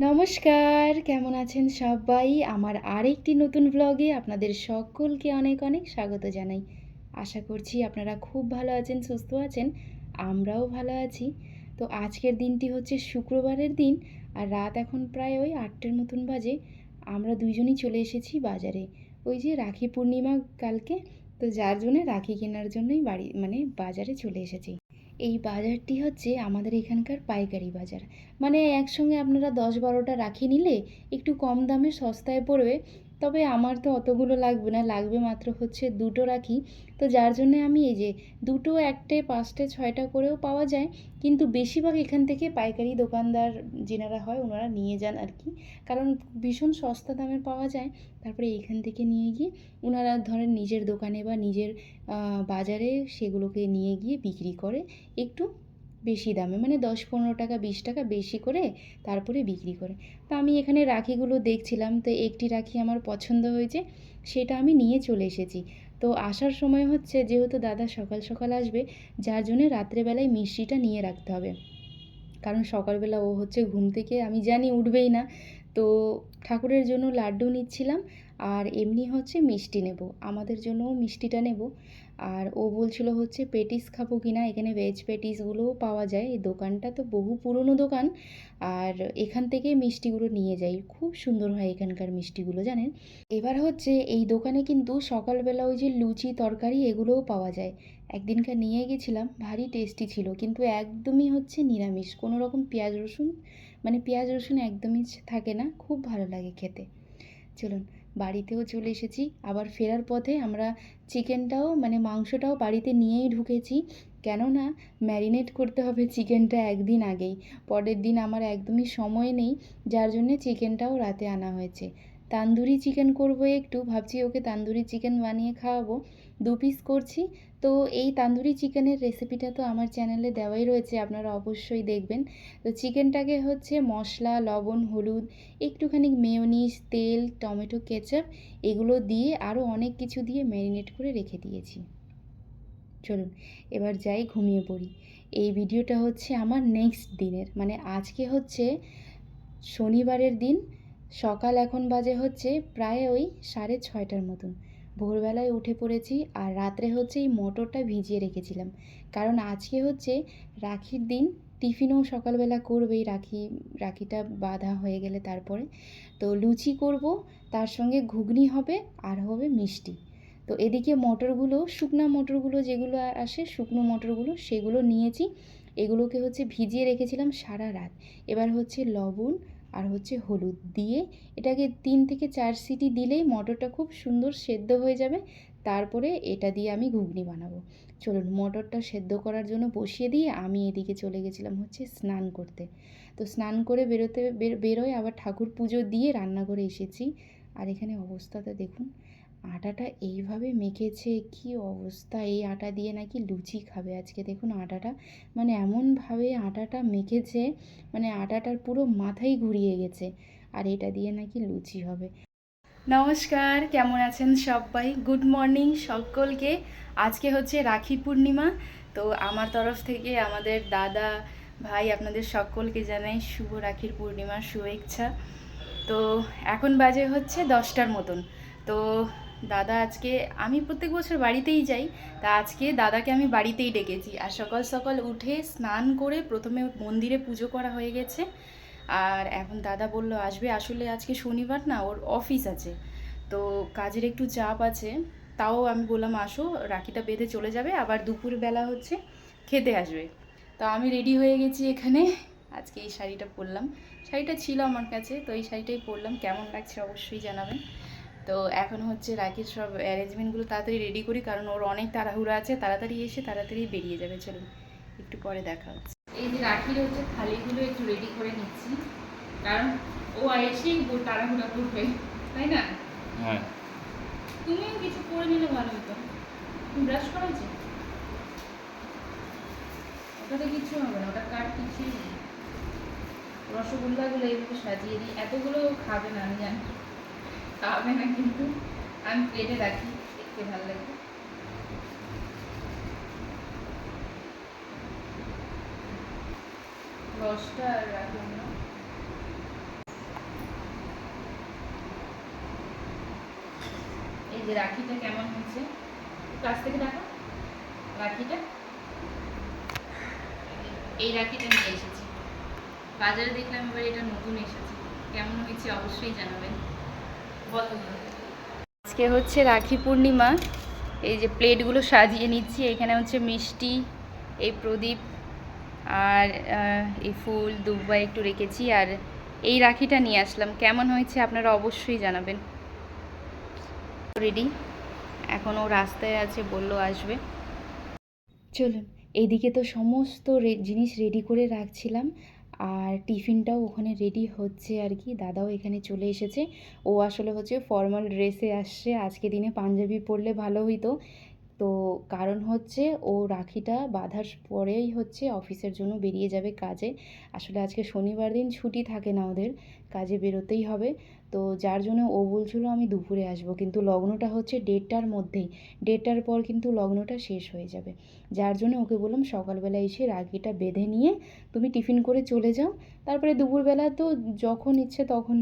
নমস্কার, কেমন আছেন সবাই? আমার আরেকটি নতুন ব্লগে আপনাদের সকলকে অনেক অনেক স্বাগত জানাই। আশা করছি আপনারা খুব ভালো আছেন, সুস্থ আছেন, আমরাও ভালো আছি। তো আজকের দিনটি হচ্ছে শুক্রবারের দিন, আর রাত এখন প্রায় ওই আটটার মতন বাজে। আমরা দুইজনই চলে এসেছি বাজারে। ওই যে রাখি পূর্ণিমা কালকে, তো যার জন্য রাখি কেনার জন্যই বাড়ি মানে বাজারে চলে এসেছি। এই বাজারটি হচ্ছে আমাদের এখানকার পাইকারি বাজার। মানে একসঙ্গে আপনারা দশ বারোটা রাখি নিলে একটু কম দামে সস্তায় পড়বে। তবে আমার তো অতগুলো লাগবে না, লাগবে মাত্র হচ্ছে দুটো রাখি। তো যার জন্য আমি এই যে দুটো, একটে, পাঁচটে, ছয়টা করেও পাওয়া যায়, কিন্তু বেশিরভাগ এখান থেকে পাইকারি দোকানদার যেনারা হয় ওনারা নিয়ে যান আর কি কারণ ভীষণ সস্তা দামে পাওয়া যায়। তারপরে এখান থেকে নিয়ে গিয়ে ওনারা ধরেন নিজের দোকানে বা নিজের বাজারে সেগুলোকে নিয়ে গিয়ে বিক্রি করে। একটু বেশি দামে মানে দশ পনেরো টাকা, বিশ টাকা বেশি করে তারপরে বিক্রি করে। তো আমি এখানে রাখিগুলো দেখছিলাম, তো একটি রাখি আমার পছন্দ হয়েছে, সেটা আমি নিয়ে চলে এসেছি। তো আসার সময় হচ্ছে, যেহেতু দাদা সকাল সকাল আসবে, যার জন্যে রাত্রেবেলায় মিষ্টিটা নিয়ে রাখতে হবে। কারণ সকালবেলা ও হচ্ছে ঘুম থেকে, আমি জানি উঠবেই না। তো ঠাকুরের জন্য লাড্ডু নিচ্ছিলাম, আর এমনি হচ্ছে মিষ্টি নেব। আমাদের জন্যও মিষ্টিটা নেব। আর ও বলছিল হচ্ছে পেটিস খাব কি না এখানে ভেজ পেটিসগুলোও পাওয়া যায়। এই দোকানটা তো বহু পুরনো দোকান। আর এখান থেকে মিষ্টিগুলো নিয়ে যাই। খুব সুন্দর হয় এখানকার মিষ্টিগুলো, জানেন? এবার হচ্ছে এই দোকানে কিন্তু সকালবেলা ওই যে লুচি, তরকারি এগুলোও পাওয়া যায়। একদিনকার নিয়ে গেছিলাম, ভারী টেস্টি ছিল, কিন্তু একদমই হচ্ছে নিরামিষ। কোনো রকম পেঁয়াজ রসুন মানে পেঁয়াজ রসুন একদমই থাকে না, খুব ভালো লাগে খেতে। চলুন বাড়িতেও চলে এসেছি। আবার ফেরার পথে আমরা চিকেনটাও মানে মাংসটাও বাড়িতে নিয়েই ঢুকেছি। কেননা ম্যারিনেট করতে হবে চিকেনটা একদিন আগেই। পরের দিন আমার একদমই সময় নেই, যার জন্যে চিকেনটাও রাতে আনা হয়েছে। তান্দুরি চিকেন করব একটু, ভাবছি ওকে তান্দুরি চিকেন বানিয়ে খাওয়াবো। দু পিস করছি। তো এই তান্দুরি চিকেনের রেসিপিটা তো আমার চ্যানেলে দেওয়াই রয়েছে, আপনারা অবশ্যই দেখবেন। তো চিকেনটাকে হচ্ছে মশলা, লবণ, হলুদ, একটুখানি মেয়োনিজ তেল, টমেটো কেচাপ এগুলো দিয়ে আরও অনেক কিছু দিয়ে ম্যারিনেট করে রেখে দিয়েছি। চলুন, এবার যাই ঘুমিয়ে পড়ি। এই ভিডিওটা হচ্ছে আমার নেক্সট দিনের মানে আজকে হচ্ছে শনিবারের দিন, সকাল এখন বাজে হচ্ছে প্রায় ওই সাড়ে ছয়টার মতন। ভোরবেলায় উঠে পড়েছি আর রাত্রে হচ্ছে এই মটরটা ভিজিয়ে রেখেছিলাম। কারণ আজকে হচ্ছে রাখির দিন, টিফিনও সকালবেলা করবেই রাখি, রাখিটা বাঁধা হয়ে গেলে তারপরে। তো লুচি করব, তার সঙ্গে ঘুগনি হবে আর হবে মিষ্টি। তো এদিকে মটরগুলো, শুকনো মটরগুলো যেগুলো আসে, শুকনো মটরগুলো সেগুলো নিয়েছি। এগুলোকে হচ্ছে ভিজিয়ে রেখেছিলাম সারা রাত। এবার হচ্ছে লবণ আর হচ্ছে হলুদ দিয়ে এটাকে তিন থেকে চার সিটি দিলেই মটরটা খুব সুন্দর সেদ্ধ হয়ে যাবে। তারপরে এটা দিয়ে আমি ঘুগনি বানাবো। চলুন মটরটা সেদ্ধ করার জন্য বসিয়ে দিয়ে আমি এদিকে চলে গেছিলাম হচ্ছে স্নান করতে। তো স্নান করে বেরোতে বেরোয় আবার ঠাকুর পুজো দিয়ে রান্নাঘরে এসেছি। আর এখানে অবস্থাটা দেখুন। আটাটা এইভাবে মেখেছে, কি অবস্থা? এই আটা দিয়ে নাকি লুচি খাবে আজকে। দেখুন আটাটা মানে এমনভাবে আটাটা মেখেছে মানে আটাটার পুরো মাথাই ঘুরিয়ে গেছে। আর এটা দিয়ে নাকি লুচি হবে। নমস্কার, কেমন আছেন সবাই? গুড মর্নিং সকলকে। আজকে হচ্ছে রাখি পূর্ণিমা। তো আমার তরফ থেকে আমাদের দাদা, ভাই আপনাদের সকলকে জানাই শুভ রাখির পূর্ণিমার শুভেচ্ছা। তো এখন বাজে হচ্ছে দশটার মতন। তো দাদা আজকে, আমি প্রত্যেক বছর বাড়িতেই যাই, তা আজকে দাদাকে আমি বাড়িতেই ডেকেছি। আর সকাল সকাল উঠে স্নান করে প্রথমে মন্দিরে পুজো করা হয়ে গেছে। আর এখন দাদা বলল, আসবে আসলে আজকে শনিবার না, ওর অফিস আছে। তো কাজের একটু চাপ আছে। তাও আমি বললাম, আসো, রাখিটা বেঁধে চলে যাবে। আবার দুপুরবেলা হচ্ছে খেতে আসবে। তো আমি রেডি হয়ে গেছি এখানে। আজকে এই শাড়িটা পরলাম। শাড়িটা ছিল আমার কাছে, তো এই শাড়িটাই পরলাম। কেমন লাগছে অবশ্যই জানাবেন। তো এখন হচ্ছে রাখির সব অ্যারেঞ্জমেন্টগুলো তাড়াতাড়ি রেডি করি কারণ ওর অনেক তাড়াহুড়ো আছে তাড়াতাড়ি এসে তাড়াতাড়ি বেরিয়ে যাবে চলুন একটু পরে দেখা হচ্ছে। এই যে রাখির হচ্ছে থালিগুলো একটু রেডি করে নিচ্ছি কারণ ও এসেই তাড়াহুড়া করবে তাই না? হ্যাঁ। তুমিও কিছু করে নিলে ভালো হতো। ব্রাশ করা করেছে? ওটাতে কিচ্ছু হবে না ওটা কাট কিছুই নেই। রসগোল্লাগুলো এইভাবে সাজিয়ে দিই এতগুলো খাবে না আমি জানি। খাওয়াবে না কিন্তু। আমি প্লেটে রাখি, দেখতে ভালো লাগে। রসটা আর রাখলাম না। এই যে রাখিটা কেমন হয়েছে? কাছ থেকে দেখো। রাখিটা। এই রাখিটা নিয়ে এসেছি। বাজারে দেখলাম এবার এটা নতুন এসেছে। কেমন হয়েছে অবশ্যই জানাবেন। আজকে হচ্ছে রাখি পূর্ণিমা। এই যে প্লেটগুলো সাজিয়ে নিচ্ছি, এখানে হচ্ছে মিষ্টি, এই প্রদীপ আর এই ফুল, দুব্বা একটু রেখেছি আর এই রাখিটা নিয়ে আসলাম। কেমন হয়েছে আপনারা অবশ্যই জানাবেন। রেডি এখনও রাস্তায় আছে, বলল আসবে। চলুন, এদিকে তো সমস্ত জিনিস রেডি করে রাখছিলাম। আর টিফিনটাও ওখানে রেডি হচ্ছে আর কি। দাদাও এখানে চলে এসেছে। ও আসলে হচ্ছে ফর্মাল ড্রেসে আসছে। আজকে দিনে পাঞ্জাবি পরলে ভালো হইতো। তো কারণ হচ্ছে ও রাখিটা বাঁধার পরেই হচ্ছে অফিসের জন্য বেরিয়ে যাবে কাজে। আসলে আজকে শনিবার দিন ছুটি থাকে না ওদের, কাজে বেরোতেই হবে। তো যার জন্য ও বলছিল আমি দুপুরে আসব, কিন্তু লগ্নটা হচ্ছে দেড়টার মধ্যেই। দেড়টার পর কিন্তু লগ্নটা শেষ হয়ে যাবে। যার জন্য ওকে বললাম, সকালবেলা এসে রাখিটা বেঁধে নিয়ে তুমি টিফিন করে চলে যাও। তারপরে দুপুরবেলা তো যখন ইচ্ছে তখন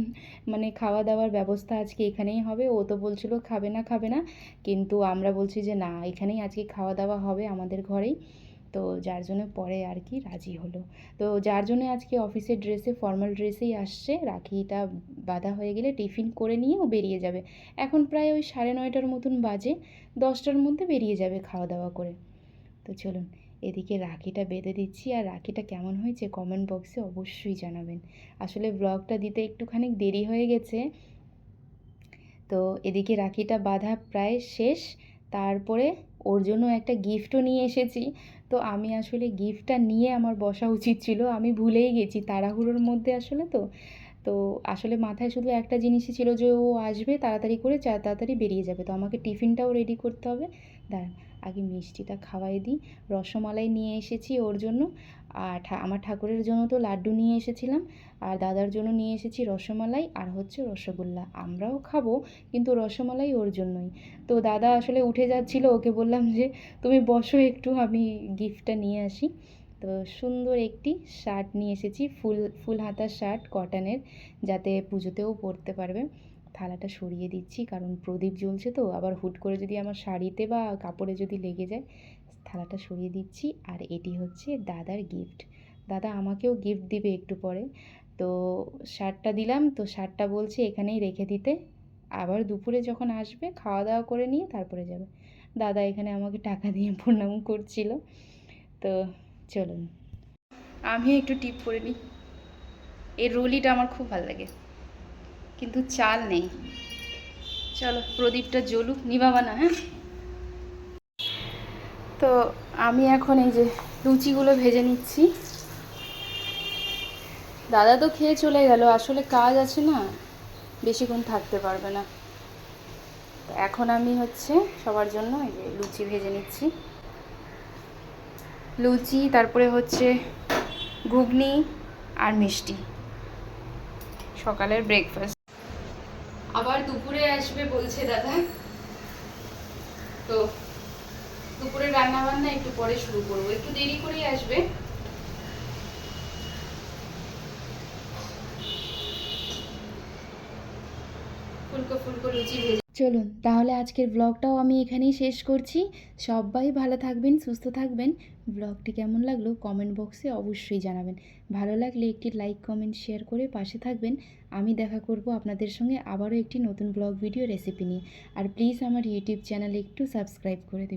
মানে খাওয়া দাওয়ার ব্যবস্থা আজকে এখানেই হবে। ও তো বলছিল, খাবে না খাবে না। কিন্তু আমরা বলছি যে, না এখানেই আজকে খাওয়া দাওয়া হবে আমাদের ঘরেই। তো যার জন্য পরে আর কি রাজি হলো। তো যার জন্য আজকে অফিসের ড্রেসে ফর্মাল ড্রেসেই আসছে। রাখিটা বাঁধা হয়ে গেলে টিফিন করে নিয়ে ও বেরিয়ে যাবে। এখন প্রায় ওই সাড়ে নয়টার মতন বাজে। দশটার মধ্যে বেরিয়ে যাবে খাওয়া দাওয়া করে। তো চলুন, এদিকে রাখিটা বেঁধে দিচ্ছি। আর রাখিটা কেমন হয়েছে কমেন্ট বক্সে অবশ্যই জানাবেন। আসলে ব্লগটা দিতে একটুখানি দেরি হয়ে গেছে। তো এদিকে রাখিটা বাঁধা প্রায় শেষ। তারপরে ওর জন্য একটা গিফটও নিয়ে এসেছি। তো আমি আসলে গিফটটা নিয়ে আমার বসা উচিত ছিল। আমি ভুলেই গেছি তাড়াহুড়োর মধ্যে আসলে তো। তো আসলে মাথায় শুধু একটা জিনিসই ছিল যে ও আসবে তাড়াতাড়ি করে চা, তাড়াতাড়ি বেরিয়ে যাবে। তো আমাকে টিফিনটাও রেডি করতে হবে। দাঁড়ান। আগে মিষ্টিটা খাওয়াই দিই। রসমালাই নিয়ে এসেছি ওর জন্য। আর আমার ঠাকুরের জন্য তো লাড্ডু নিয়ে এসেছিলাম। আর দাদার জন্য নিয়ে এসেছি রসমালাই আর হচ্ছে রসগোল্লা। আমরাও খাব, কিন্তু রসমালাই ওর জন্যই। তো দাদা আসলে উঠে যাচ্ছিল, ওকে বললাম যে, তুমি বসো একটু, আমি গিফটটা নিয়ে আসি। তো সুন্দর একটি শার্ট নিয়ে এসেছি, ফুল ফুল হাতার শার্ট, কটনের, যাতে পুজোতেও পরতে পারবে। থালাটা সরিয়ে দিচ্ছি, কারণ প্রদীপ জ্বলছে তো, আবার হুট করে যদি আমার শাড়িতে বা কাপড়ে যদি লেগে যায়, থালাটা সরিয়ে দিচ্ছি। আর এটি হচ্ছে দাদার গিফট দাদা আমাকেও গিফট দিবে একটু পরে। তো শার্টটা দিলাম, তো শার্টটা বলছে এখানেই রেখে দিতে। আবার দুপুরে যখন আসবে, খাওয়া দাওয়া করে নিয়ে তারপরে যাবে। দাদা এখানে আমাকে টাকা দিয়ে প্রণাম করছিল। তো চলুন। আমি একটু টিপ করে নিই। এই রুলিটা আমার খুব ভালো লাগে। কিন্তু চাল নেই। চলো, প্রদীপটা জ্বলুক নিভাবা না হ্যাঁ? তো আমি এখন এই যে লুচিগুলো ভেজে নিচ্ছি। দাদা তো খেয়ে চলে গেল, আসলে কাজ আছে না, বেশিক্ষণ থাকতে পারবে না। এখন আমি হচ্ছে সবার জন্য এই যে লুচি ভেজে নিচ্ছি। লুচি, তারপরে হচ্ছে ঘুগনি আর মিষ্টি। সকালের ব্রেকফাস্ট আসবে বলছে দাদা। তো দুপুরে রান্না বান্না একটু পরে শুরু করব। একটু দেরি করেই আসবে। ফুলকো ফুলকো লুচি ভেজে চলুন, তাহলে আজকের ব্লগটাও আমি এখানেই শেষ করছি। সবাই ভালো থাকবেন, সুস্থ থাকবেন। ব্লগটি কেমন লাগল কমেন্ট বক্সে অবশ্যই জানাবেন। ভালো লাগলে একটি লাইক কমেন্ট শেয়ার করে পাশে থাকবেন। আমি দেখা করব আপনাদের সঙ্গে আবারও একটি নতুন ব্লগ ভিডিও রেসিপি নিয়ে। আর প্লিজ আমার ইউটিউব চ্যানেলে একটু সাবস্ক্রাইব করে দেবেন।